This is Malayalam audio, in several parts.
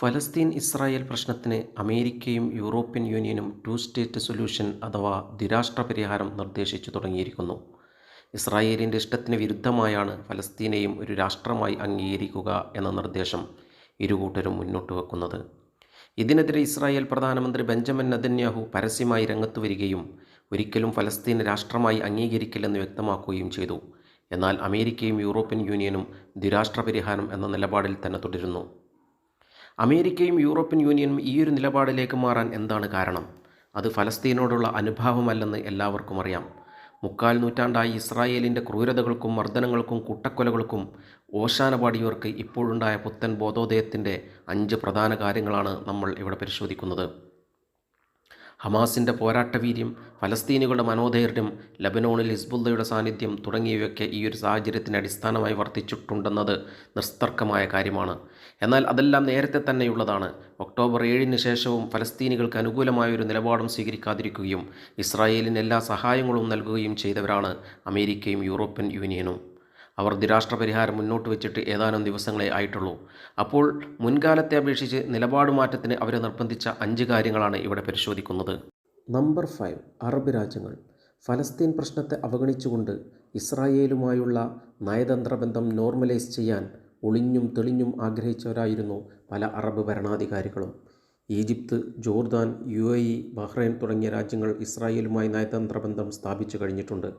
ഫലസ്തീൻ ഇസ്രായേൽ പ്രശ്നത്തിന് അമേരിക്കയും യൂറോപ്യൻ യൂണിയനും ടു സ്റ്റേറ്റ് സൊല്യൂഷൻ അഥവാ ദ്വിരാഷ്ട്ര പരിഹാരം നിർദ്ദേശിച്ചു തുടങ്ങിയിരിക്കുന്നു. ഇസ്രായേലിന്റെ ഇഷ്ടത്തിന് വിരുദ്ധമായാണ് ഫലസ്തീനെയും ഒരു രാഷ്ട്രമായി അംഗീകരിക്കുക എന്ന നിർദ്ദേശം ഇരുകൂട്ടരും മുന്നോട്ട് വെക്കുന്നത്. ഇതിനെതിരെ ഇസ്രായേൽ പ്രധാനമന്ത്രി ബെഞ്ചമിൻ നദന്യാഹു പരസ്യമായി രംഗത്ത് വരികയും ഒരിക്കലും ഫലസ്തീൻ രാഷ്ട്രമായി അംഗീകരിക്കില്ലെന്ന് വ്യക്തമാക്കുകയും ചെയ്തു. എന്നാൽ അമേരിക്കയും യൂറോപ്യൻ യൂണിയനും ദ്വിരാഷ്ട്ര പരിഹാരം എന്ന നിലപാടിൽ തന്നെ തുടരുന്നു. അമേരിക്കയും യൂറോപ്യൻ യൂണിയനും ഈ ഒരു നിലപാടിലേക്ക് മാറാൻ എന്താണ് കാരണം? അത് ഫലസ്തീനോടുള്ള അനുഭാവമല്ലെന്ന് എല്ലാവർക്കും അറിയാം. മുക്കാൽ നൂറ്റാണ്ടായി ഇസ്രായേലിന്റെ ക്രൂരതകൾക്കും മർദ്ദനങ്ങൾക്കും കൂട്ടക്കൊലകൾക്കും ഓശാനപാടിയവർക്ക് ഇപ്പോഴുണ്ടായ പുത്തൻ ബോധോദയത്തിന്റെ അഞ്ച് പ്രധാന കാര്യങ്ങളാണ് നമ്മൾ ഇവിടെ പരിശോധിക്കുന്നത്. ഹമാസിന്റെ പോരാട്ടവീര്യം ഫലസ്തീനുകളുടെ മനോധൈര്യം ലബനോണിൽ ഹിസ്ബുള്ളയുടെ സാന്നിധ്യം തുടങ്ങിയവയൊക്കെ ഈ ഒരു സാഹചര്യത്തിന് അടിസ്ഥാനമായി വർദ്ധിച്ചിട്ടുണ്ടെന്നത് നിസ്തർക്കമായ കാര്യമാണ്. എന്നാൽ അതെല്ലാം നേരത്തെ തന്നെയുള്ളതാണ്. ഒക്ടോബർ ഏഴിന് ശേഷവും ഫലസ്തീനികൾക്ക് അനുകൂലമായ ഒരു നിലപാടും സ്വീകരിക്കാതിരിക്കുകയും ഇസ്രായേലിന് എല്ലാ സഹായങ്ങളും നൽകുകയും ചെയ്തവരാണ് അമേരിക്കയും യൂറോപ്യൻ യൂണിയനും. അവർ ദ്വിരാഷ്ട്ര പരിഹാരം മുന്നോട്ട് വെച്ചിട്ട് ഏതാനും ദിവസങ്ങളെ ആയിട്ടുള്ളൂ. അപ്പോൾ മുൻകാലത്തെ അപേക്ഷിച്ച് നിലപാട് മാറ്റത്തിന് അവരെ നിർബന്ധിച്ച അഞ്ച് കാര്യങ്ങളാണ് ഇവിടെ പരിശോധിക്കുന്നത്. Number five. അറബ് രാജ്യങ്ങൾ. ഫലസ്തീൻ പ്രശ്നത്തെ അവഗണിച്ചുകൊണ്ട് ഇസ്രായേലുമായുള്ള നയതന്ത്ര ബന്ധം നോർമലൈസ് ചെയ്യാൻ ഒളിഞ്ഞും തെളിഞ്ഞും ആഗ്രഹിച്ചവരായിരുന്നു പല അറബ് ഭരണാധികാരികളും. Egypt Jordan U A E Bahrain തുടങ്ങിയ രാജ്യങ്ങൾ ഇസ്രായേലുമായി നയതന്ത്ര ബന്ധം സ്ഥാപിച്ചു കഴിഞ്ഞിട്ടുണ്ട്.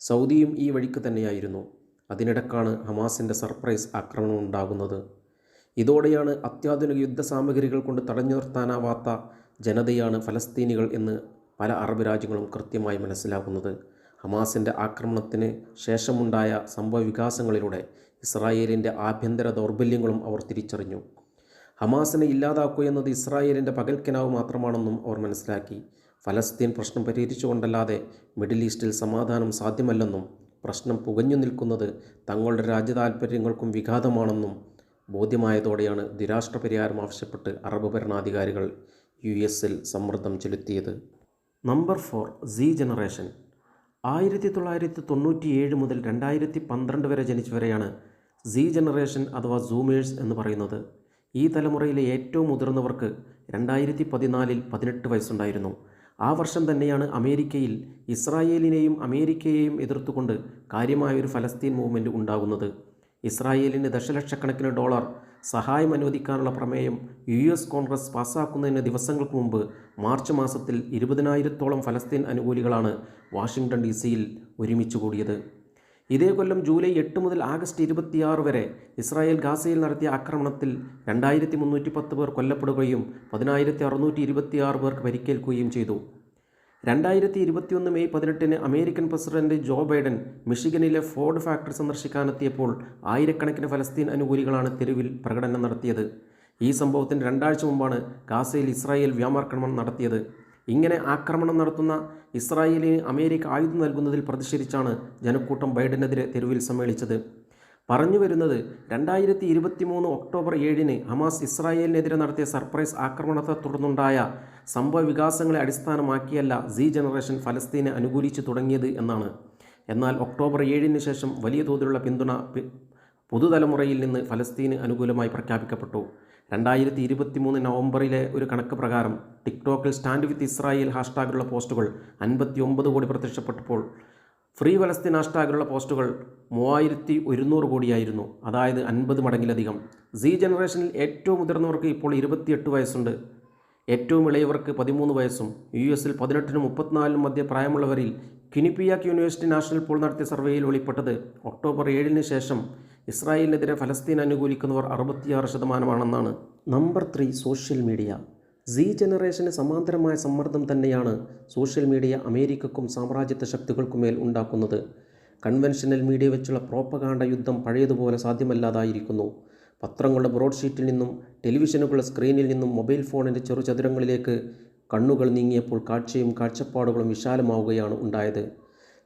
സൗദിയും ഈ വഴിക്ക് തന്നെയായിരുന്നു. അതിനിടക്കാണ് ഹമാസിന്റെ സർപ്രൈസ് ആക്രമണം ഉണ്ടാകുന്നത്. ഇതോടെയാണ് അത്യാധുനിക യുദ്ധ സാമഗ്രികൾ കൊണ്ട് തടഞ്ഞു നിർത്താനാവാത്ത ജനതയാണ് ഫലസ്തീനികൾ എന്ന് പല അറബ് രാജ്യങ്ങളും കൃത്യമായി മനസ്സിലാക്കുന്നത്. ഹമാസിന്റെ ആക്രമണത്തിന് ശേഷമുണ്ടായ സംഭവ വികാസങ്ങളിലൂടെ ഇസ്രായേലിന്റെ ആഭ്യന്തര ദൗർബല്യങ്ങളും അവർ തിരിച്ചറിഞ്ഞു. ഹമാസിനെ ഇല്ലാതാക്കുക എന്നത് ഇസ്രായേലിന്റെ പകൽക്കിനാവ് മാത്രമാണെന്നും അവർ മനസ്സിലാക്കി. ഫലസ്തീൻ പ്രശ്നം പരിഹരിച്ചുകൊണ്ടല്ലാതെ മിഡിൽ ഈസ്റ്റിൽ സമാധാനം സാധ്യമല്ലെന്നും പ്രശ്നം പുകഞ്ഞു നിൽക്കുന്നത് തങ്ങളുടെ രാജ്യതാൽപ്പര്യങ്ങൾക്കും വിഘാതമാണെന്നും ബോധ്യമായതോടെയാണ് ദ്വിരാഷ്ട്ര പരിഹാരം ആവശ്യപ്പെട്ട് അറബ് ഭരണാധികാരികൾ യു എസിൽ സമ്മർദ്ദം ചെലുത്തിയത്. Number four C generation. ആയിരത്തി തൊള്ളായിരത്തി തൊണ്ണൂറ്റിയേഴ് മുതൽ രണ്ടായിരത്തി പന്ത്രണ്ട് വരെ ജനിച്ചവരെയാണ് സി ജനറേഷൻ അഥവാ സൂമേഴ്സ് എന്ന് പറയുന്നത്. ഈ തലമുറയിലെ ഏറ്റവും മുതിർന്നവർക്ക് രണ്ടായിരത്തി പതിനാലിൽ പതിനെട്ട് വയസ്സുണ്ടായിരുന്നു. ആ വർഷം തന്നെയാണ് അമേരിക്കയിൽ ഇസ്രായേലിനെയും അമേരിക്കയെയും എതിർത്തുകൊണ്ട് കാര്യമായൊരു ഫലസ്തീൻ മൂവ്മെന്റ് ഉണ്ടാകുന്നത്. ഇസ്രായേലിന് ദശലക്ഷക്കണക്കിന് ഡോളർ സഹായം അനുവദിക്കാനുള്ള പ്രമേയം യു എസ് കോൺഗ്രസ് പാസ്സാക്കുന്നതിന് ദിവസങ്ങൾക്ക് മുമ്പ് മാർച്ച് മാസത്തിൽ ഇരുപതിനായിരത്തോളം ഫലസ്തീൻ അനുകൂലികളാണ് വാഷിംഗ്ടൺ ഡി സിയിൽ ഒരുമിച്ച് കൂടിയത്. ഇതേ കൊല്ലം ജൂലൈ എട്ട് മുതൽ ആഗസ്റ്റ് ഇരുപത്തിയാറ് വരെ ഇസ്രായേൽ ഗാസയിൽ നടത്തിയ ആക്രമണത്തിൽ രണ്ടായിരത്തി മുന്നൂറ്റി പത്ത് പേർ കൊല്ലപ്പെടുകയും പതിനായിരത്തി അറുന്നൂറ്റി ഇരുപത്തിയാറ് പേർക്ക് പരിക്കേൽക്കുകയും ചെയ്തു. രണ്ടായിരത്തി ഇരുപത്തിയൊന്ന് മെയ് പതിനെട്ടിന് അമേരിക്കൻ പ്രസിഡന്റ് ജോ ബൈഡൻ മിഷിഗനിലെ ഫോർഡ് ഫാക്ടറി സന്ദർശിക്കാനെത്തിയപ്പോൾ ആയിരക്കണക്കിന് ഫലസ്തീൻ അനുകൂലികളാണ് തെരുവിൽ പ്രകടനം നടത്തിയത്. ഈ സംഭവത്തിന് രണ്ടാഴ്ച മുമ്പാണ് ഗാസയിൽ ഇസ്രായേൽ വ്യോമാക്രമണം നടത്തിയത്. ഇങ്ങനെ ആക്രമണം നടത്തുന്ന ഇസ്രായേലിന് അമേരിക്ക ആയുധം നൽകുന്നതിൽ പ്രതിഷേധിച്ചാണ് ജനക്കൂട്ടം ബൈഡനെതിരെ തെരുവിൽ സമ്മേളിച്ചത്. പറഞ്ഞു വരുന്നത് രണ്ടായിരത്തി ഇരുപത്തി മൂന്ന് ഒക്ടോബർ ഏഴിന് ഹമാസ് ഇസ്രായേലിനെതിരെ നടത്തിയ സർപ്രൈസ് ആക്രമണത്തെ തുടർന്നുണ്ടായ സംഭവ വികാസങ്ങളെ അടിസ്ഥാനമാക്കിയല്ല സി ജനറേഷൻ ഫലസ്തീനെ അനുകൂലിച്ച് തുടങ്ങിയത് എന്നാണ്. എന്നാൽ ഒക്ടോബർ ഏഴിന് ശേഷം വലിയ തോതിലുള്ള പിന്തുണ പുതുതലമുറയിൽ നിന്ന് ഫലസ്തീന് അനുകൂലമായി പ്രഖ്യാപിക്കപ്പെട്ടു. രണ്ടായിരത്തി ഇരുപത്തി മൂന്ന് നവംബറിലെ ഒരു കണക്ക് പ്രകാരം ടിക്ടോക്കിൽ സ്റ്റാൻഡ് വിത്ത് ഇസ്രായേൽ ഹാഷ്ടാഗിലുള്ള പോസ്റ്റുകൾ അൻപത്തി ഒമ്പത് കോടി പ്രത്യക്ഷപ്പെട്ടപ്പോൾ ഫ്രീ ഫലസ്തീൻ ഹാഷ്ടാഗിലുള്ള പോസ്റ്റുകൾ മൂവായിരത്തി ഒരുന്നൂറ് കോടിയായിരുന്നു. അതായത് അൻപത് മടങ്ങിലധികം. സി ജനറേഷനിൽ ഏറ്റവും മുതിർന്നവർക്ക് ഇപ്പോൾ ഇരുപത്തിയെട്ട് വയസ്സുണ്ട്. ഏറ്റവും ഇളയവർക്ക് പതിമൂന്ന് വയസ്സും യു എസിൽ പതിനെട്ടിനും മുപ്പത്തിനാലിനും മധ്യ പ്രായമുള്ളവരിൽ കിനിപ്പിയാക്ക് യൂണിവേഴ്സിറ്റി നാഷണൽ പോൾ നടത്തിയ സർവേയിൽ വെളിപ്പെട്ടത് ഒക്ടോബർ ഏഴിന് ശേഷം ഇസ്രായേലിനെതിരെ ഫലസ്തീൻ അനുകൂലിക്കുന്നവർ അറുപത്തിയാറ് ശതമാനമാണെന്നാണ് number three social media. C ജനറേഷന് സമാന്തരമായ സമ്മർദ്ദം തന്നെയാണ് സോഷ്യൽ മീഡിയ അമേരിക്കക്കും സാമ്രാജ്യത്വ ശക്തികൾക്കുമേൽ ഉണ്ടാക്കുന്നത്. കൺവെൻഷനൽ മീഡിയ വെച്ചുള്ള പ്രോപ്പകാണ്ട യുദ്ധം പഴയതുപോലെ സാധ്യമല്ലാതായിരിക്കുന്നു. പത്രങ്ങളുടെ ബ്രോഡ്ഷീറ്റിൽ നിന്നും ടെലിവിഷനുകളുടെ സ്ക്രീനിൽ നിന്നും മൊബൈൽ ഫോണിന്റെ ചെറുചതുരങ്ങളിലേക്ക് കണ്ണുകൾ നീങ്ങിയപ്പോൾ കാഴ്ചയും കാഴ്ചപ്പാടുകളും വിശാലമാവുകയാണ് ഉണ്ടായത്.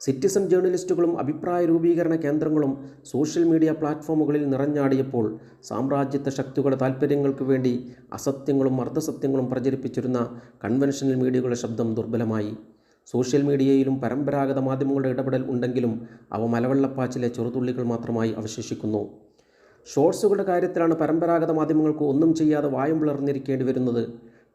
സിറ്റിസൺ ജേർണലിസ്റ്റുകളും അഭിപ്രായ രൂപീകരണ കേന്ദ്രങ്ങളും സോഷ്യൽ മീഡിയ പ്ലാറ്റ്ഫോമുകളിൽ നിറഞ്ഞാടിയപ്പോൾ സാമ്രാജ്യത്വ ശക്തികളുടെ താൽപ്പര്യങ്ങൾക്ക് വേണ്ടി അസത്യങ്ങളും അർദ്ധസത്യങ്ങളും പ്രചരിപ്പിച്ചിരുന്ന കൺവെൻഷനൽ മീഡിയകളുടെ ശബ്ദം ദുർബലമായി. സോഷ്യൽ മീഡിയയിലും പരമ്പരാഗത മാധ്യമങ്ങളുടെ ഇടപെടൽ ഉണ്ടെങ്കിലും അവ മലവെള്ളപ്പാച്ചിലെ ചെറുതുള്ളികൾ മാത്രമായി അവശേഷിക്കുന്നു. ഷോർട്സുകളുടെ കാര്യത്തിലാണ് പരമ്പരാഗത മാധ്യമങ്ങൾക്ക് ഒന്നും ചെയ്യാതെ വായും പിളർന്നിരിക്കേണ്ടി വരുന്നത്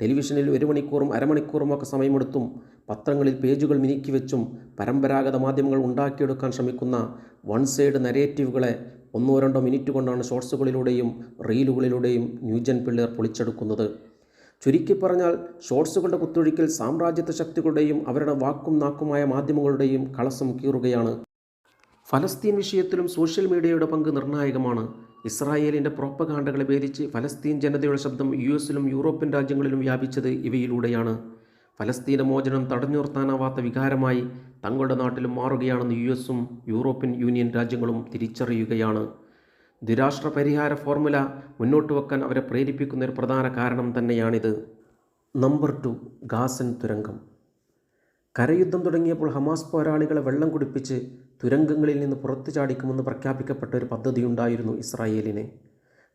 ടെലിവിഷനിൽ ഒരു മണിക്കൂറും അരമണിക്കൂറും ഒക്കെ സമയമെടുത്തും പത്രങ്ങളിൽ പേജുകൾ മിനുക്കി വെച്ചും പരമ്പരാഗത മാധ്യമങ്ങൾ ഉണ്ടാക്കിയെടുക്കാൻ ശ്രമിക്കുന്ന വൺ സൈഡ് നരേറ്റീവുകളെ ഒന്നോ രണ്ടോ മിനിറ്റ് കൊണ്ടാണ് ഷോർട്സുകളിലൂടെയും റീലുകളിലൂടെയും ന്യൂജൻ പിള്ളേർ പൊളിച്ചെടുക്കുന്നത്. ചുരുക്കി പറഞ്ഞാൽ ഷോർട്സുകളുടെ കുത്തൊഴുക്കിൽ സാമ്രാജ്യത്വ ശക്തികളുടെയും അവരുടെ വാക്കും നാക്കുമായ മാധ്യമങ്ങളുടെയും കളസം കീറുകയാണ്. ഫലസ്തീൻ വിഷയത്തിലും സോഷ്യൽ മീഡിയയുടെ പങ്ക് നിർണായകമാണ്. ഇസ്രായേലിന്റെ പ്രോപ്പകാണ്ടകളെ ഭേദിച്ച് ഫലസ്തീൻ ജനതയുടെ ശബ്ദം യു എസിലും യൂറോപ്യൻ രാജ്യങ്ങളിലും വ്യാപിച്ചത് ഇവയിലൂടെയാണ്. ഫലസ്തീന മോചനം തടഞ്ഞു നിർത്താനാവാത്ത വികാരമായി തങ്ങളുടെ നാട്ടിലും മാറുകയാണെന്ന് യു എസും യൂറോപ്യൻ യൂണിയൻ രാജ്യങ്ങളും തിരിച്ചറിയുകയാണ്. ദ്വിരാഷ്ട്ര പരിഹാര ഫോർമുല മുന്നോട്ട് വെക്കാൻ അവരെ പ്രേരിപ്പിക്കുന്ന ഒരു പ്രധാന കാരണം തന്നെയാണിത്. നമ്പർ ടു ഗാസൻ തുരങ്കം. കരയുദ്ധം തുടങ്ങിയപ്പോൾ ഹമാസ് പോരാളികളെ വെള്ളം കുടിപ്പിച്ച് തുരങ്കങ്ങളിൽ നിന്ന് പുറത്തു ചാടിക്കുമെന്ന് പ്രഖ്യാപിക്കപ്പെട്ട ഒരു പദ്ധതിയുണ്ടായിരുന്നു ഇസ്രായേലിന്.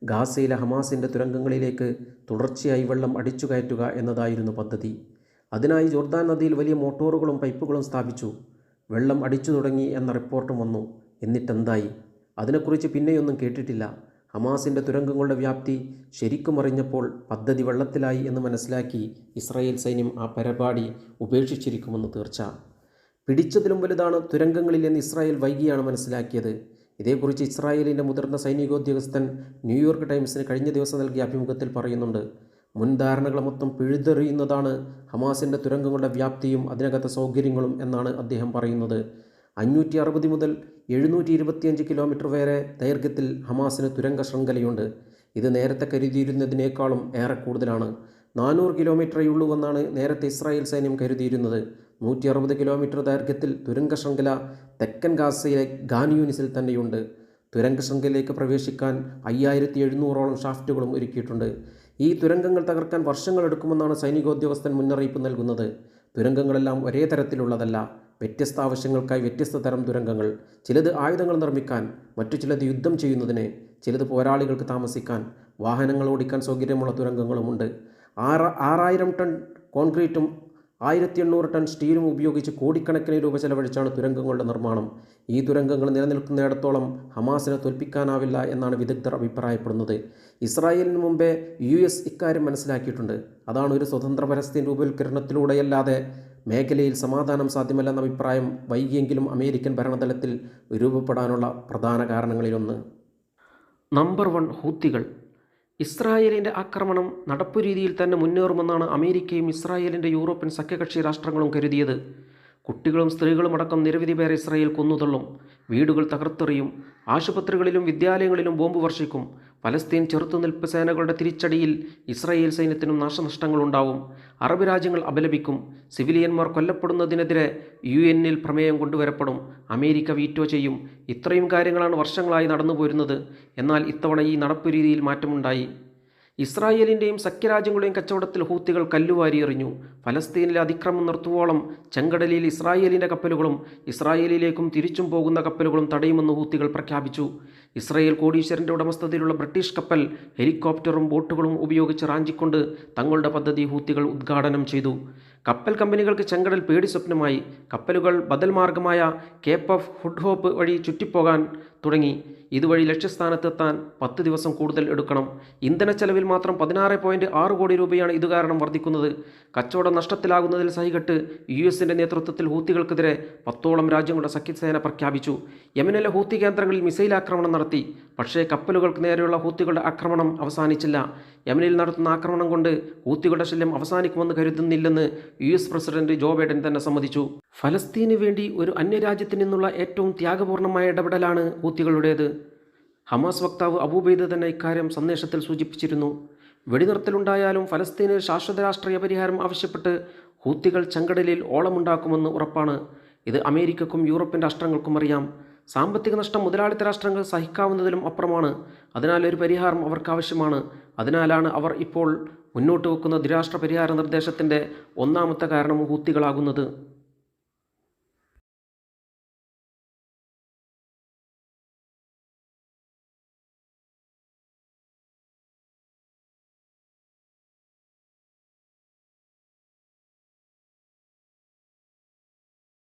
ഗാസയിലെ ഹമാസിന്റെ തുരങ്കങ്ങളിലേക്ക് തുടർച്ചയായി വെള്ളം അടിച്ചു കയറ്റുക എന്നതായിരുന്നു പദ്ധതി. അതിനായി ജോർദാൻ നദിയിൽ വലിയ മോട്ടോറുകളും പൈപ്പുകളും സ്ഥാപിച്ചു. വെള്ളം അടിച്ചു തുടങ്ങി എന്ന റിപ്പോർട്ടും വന്നു. എന്നിട്ടെന്തായി? അതിനെക്കുറിച്ച് പിന്നെയൊന്നും കേട്ടിട്ടില്ല. ഹമാസിന്റെ തുരങ്കങ്ങളുടെ വ്യാപ്തി ശരിക്കും അറിഞ്ഞപ്പോൾ പദ്ധതി വെള്ളത്തിലായി എന്ന് മനസ്സിലാക്കി ഇസ്രായേൽ സൈന്യം ആ പരിപാടി ഉപേക്ഷിച്ചിരിക്കുമെന്ന് തീർച്ച. പിടിച്ചതിലും വലുതാണ് തുരങ്കങ്ങളിൽ എന്ന് ഇസ്രായേൽ വൈകിയാണ് മനസ്സിലാക്കിയത്. ഇതേക്കുറിച്ച് ഇസ്രായേലിന്റെ മുതിർന്ന സൈനികോദ്യോഗസ്ഥൻ ന്യൂയോർക്ക് ടൈംസിന് കഴിഞ്ഞ ദിവസം നൽകിയ അഭിമുഖത്തിൽ പറയുന്നുണ്ട് മുൻധാരണകളെ മൊത്തം പിഴുതെറിയുന്നതാണ് ഹമാസിന്റെ തുരങ്കങ്ങളുടെ വ്യാപ്തിയും അതിനകത്തെ സൗകര്യങ്ങളും എന്നാണ് അദ്ദേഹം പറയുന്നത്. അഞ്ഞൂറ്റി അറുപത് മുതൽ എഴുന്നൂറ്റി ഇരുപത്തിയഞ്ച് കിലോമീറ്റർ വരെ ദൈർഘ്യത്തിൽ ഹമാസിന് തുരങ്ക ശൃംഖലയുണ്ട്. ഇത് നേരത്തെ കരുതിയിരുന്നതിനേക്കാളും ഏറെ കൂടുതലാണ്. നാനൂറ് കിലോമീറ്ററേയുള്ളൂവെന്നാണ് നേരത്തെ ഇസ്രായേൽ സൈന്യം കരുതിയിരുന്നത്. നൂറ്റി അറുപത് കിലോമീറ്റർ ദൈർഘ്യത്തിൽ തുരങ്ക ശൃംഖല തെക്കൻ ഗാസയിലെ ഗാനിയൂനിസിൽ തന്നെയുണ്ട്. തുരങ്ക ശൃംഖലയിലേക്ക് പ്രവേശിക്കാൻ അയ്യായിരത്തി എഴുന്നൂറോളം ഷാഫ്റ്റുകളും ഒരുക്കിയിട്ടുണ്ട്. ഈ തുരങ്കങ്ങൾ തകർക്കാൻ വർഷങ്ങളെടുക്കുമെന്നാണ് സൈനികോദ്യോഗസ്ഥൻ മുന്നറിയിപ്പ് നൽകുന്നത്. തുരങ്കങ്ങളെല്ലാം ഒരേ തരത്തിലുള്ളതല്ല. വ്യത്യസ്ത ആവശ്യങ്ങൾക്കായി വ്യത്യസ്ത തരം തുരങ്കങ്ങൾ ചിലത് ആയുധങ്ങൾ നിർമ്മിക്കാൻ മറ്റു ചിലത് യുദ്ധം ചെയ്യുന്നതിന് ചിലത് പോരാളികൾക്ക് താമസിക്കാൻ വാഹനങ്ങൾ ഓടിക്കാൻ സൗകര്യമുള്ള തുരങ്കങ്ങളുമുണ്ട് ആറ് ആറായിരം ടൺ കോൺക്രീറ്റും ആയിരത്തി എണ്ണൂറ് ടൺ സ്റ്റീലും ഉപയോഗിച്ച് കോടിക്കണക്കിന് രൂപ ചെലവഴിച്ചാണ് തുരങ്കങ്ങളുടെ നിർമ്മാണം. ഈ തുരങ്കങ്ങൾ നിലനിൽക്കുന്നിടത്തോളം ഹമാസിനെ തോൽപ്പിക്കാനാവില്ല എന്നാണ് വിദഗ്ധർ അഭിപ്രായപ്പെടുന്നത്. ഇസ്രായേലിന് മുമ്പേ യു എസ് ഇക്കാര്യം മനസ്സിലാക്കിയിട്ടുണ്ട്. അതാണ് ഒരു സ്വതന്ത്ര പരസ്യ രൂപവൽക്കരണത്തിലൂടെയല്ലാതെ മേഖലയിൽ സമാധാനം സാധ്യമല്ലെന്ന അഭിപ്രായം വൈകിയെങ്കിലും അമേരിക്കൻ ഭരണതലത്തിൽ രൂപപ്പെടാനുള്ള പ്രധാന കാരണങ്ങളിലൊന്ന്. Number one ഹൂത്തികൾ. ഇസ്രായേലിന്റെ ആക്രമണം നടപ്പു രീതിയിൽ തന്നെ മുന്നേറുമെന്നാണ് അമേരിക്കയും ഇസ്രായേലിന്റെ യൂറോപ്യൻ സഖ്യകക്ഷി രാഷ്ട്രങ്ങളും കരുതിയത്. കുട്ടികളും സ്ത്രീകളും അടക്കം നിരവധി പേരെ ഇസ്രയേൽ കൊന്നുതള്ളും. വീടുകൾ തകർത്തെറിയും. ആശുപത്രികളിലും വിദ്യാലയങ്ങളിലും ബോംബ് വർഷിക്കും. പലസ്തീൻ ചെറുത്തുനിൽപ്പ് സേനകളുടെ തിരിച്ചടിയിൽ ഇസ്രായേൽ സൈന്യത്തിനും നാശനഷ്ടങ്ങളുണ്ടാവും. അറബ് രാജ്യങ്ങൾ അപലപിക്കും. സിവിലിയന്മാർ കൊല്ലപ്പെടുന്നതിനെതിരെ യു എന്നിൽ പ്രമേയം കൊണ്ടുവരപ്പെടും. അമേരിക്ക വീറ്റോ ചെയ്യും. ഇത്രയും കാര്യങ്ങളാണ് വർഷങ്ങളായി നടന്നു പോരുന്നത് എന്നാൽ ഇത്തവണ ഈ നടപ്പു രീതിയിൽ മാറ്റമുണ്ടായി. ഇസ്രായേലിന്റെയും സഖ്യരാജ്യങ്ങളുടെയും കച്ചവടത്തിൽ ഹൂത്തികൾ കല്ലുവാരി എറിഞ്ഞു. ഫലസ്തീനിലെ അതിക്രമം നിർത്തുവോളം ചെങ്കടലിൽ ഇസ്രായേലിന്റെ കപ്പലുകളും ഇസ്രായേലിലേക്കും തിരിച്ചും പോകുന്ന കപ്പലുകളും തടയുമെന്ന് ഹൂത്തികൾ പ്രഖ്യാപിച്ചു. ഇസ്രായേൽ കോടീശ്വരന്റെ ഉടമസ്ഥതയിലുള്ള ബ്രിട്ടീഷ് കപ്പൽ ഹെലികോപ്റ്ററും ബോട്ടുകളും ഉപയോഗിച്ച് റാഞ്ചിക്കൊണ്ട് തങ്ങളുടെ പദ്ധതി ഹൂത്തികൾ ഉദ്ഘാടനം ചെയ്തു. കപ്പൽ കമ്പനികൾക്ക് ചെങ്കടൽ പേടി സ്വപ്നമായി കപ്പലുകൾ ബദൽ മാർഗമായ കേപ്പ് ഓഫ് ഹുഡ്ഹോപ്പ് വഴി ചുറ്റിപ്പോകാൻ തുടങ്ങി. ഇതുവഴി ലക്ഷ്യസ്ഥാനത്തെത്താൻ പത്ത് ദിവസം കൂടുതൽ എടുക്കണം. ഇന്ധന ചെലവിൽ മാത്രം പതിനാറ് പോയിന്റ് ആറ് കോടി രൂപയാണ് ഇത് കാരണം വർദ്ധിക്കുന്നത്. കച്ചവടം നഷ്ടത്തിലാകുന്നതിൽ സഹികെട്ട് യു എസിന്റെ നേതൃത്വത്തിൽ ഹൂത്തികൾക്കെതിരെ പത്തോളം രാജ്യങ്ങളുടെ സഖ്യസേന പ്രഖ്യാപിച്ചു. യമനിലെ ഹൂത്തി കേന്ദ്രങ്ങളിൽ മിസൈൽ ആക്രമണം നടത്തി. പക്ഷേ കപ്പലുകൾക്ക് നേരെയുള്ള ഹൂത്തികളുടെ ആക്രമണം അവസാനിച്ചില്ല. യമനിൽ നടത്തുന്ന ആക്രമണം കൊണ്ട് ഹൂത്തികളുടെ ശല്യം അവസാനിക്കുമെന്ന് കരുതുന്നില്ലെന്ന് U S president Joe Biden തന്നെ സമ്മതിച്ചു. ഫലസ്തീന് വേണ്ടി ഒരു അന്യരാജ്യത്തിൽ നിന്നുള്ള ഏറ്റവും ത്യാഗപൂർണമായ ഇടപെടലാണ് ഹൂത്തികളുടേത്. ഹമാസ് വക്താവ് അബൂബൈദ് തന്നെ ഇക്കാര്യം സന്ദേശത്തിൽ സൂചിപ്പിച്ചിരുന്നു. വെടിനിർത്തലുണ്ടായാലും ഫലസ്തീന് ശാശ്വത രാഷ്ട്രീയ പരിഹാരം ആവശ്യപ്പെട്ട് ഹൂത്തികൾ ചെങ്കടലിൽ ഓളമുണ്ടാക്കുമെന്ന് ഉറപ്പാണ്. ഇത് അമേരിക്കക്കും യൂറോപ്യൻ രാഷ്ട്രങ്ങൾക്കും അറിയാം. സാമ്പത്തിക നഷ്ടം മുതലാളിത്ത രാഷ്ട്രങ്ങൾ സഹിക്കാവുന്നതിലും അപ്പുറമാണ്. അതിനാൽ ഒരു പരിഹാരം അവർക്ക് ആവശ്യമാണ് അതിനാലാണ് അവർ ഇപ്പോൾ മുന്നോട്ട് വെക്കുന്ന ദ്വിരാഷ്ട്ര പരിഹാര നിർദ്ദേശത്തിന്റെ ഒന്നാമത്തെ കാരണം ഹൂത്തികളാകുന്നത്.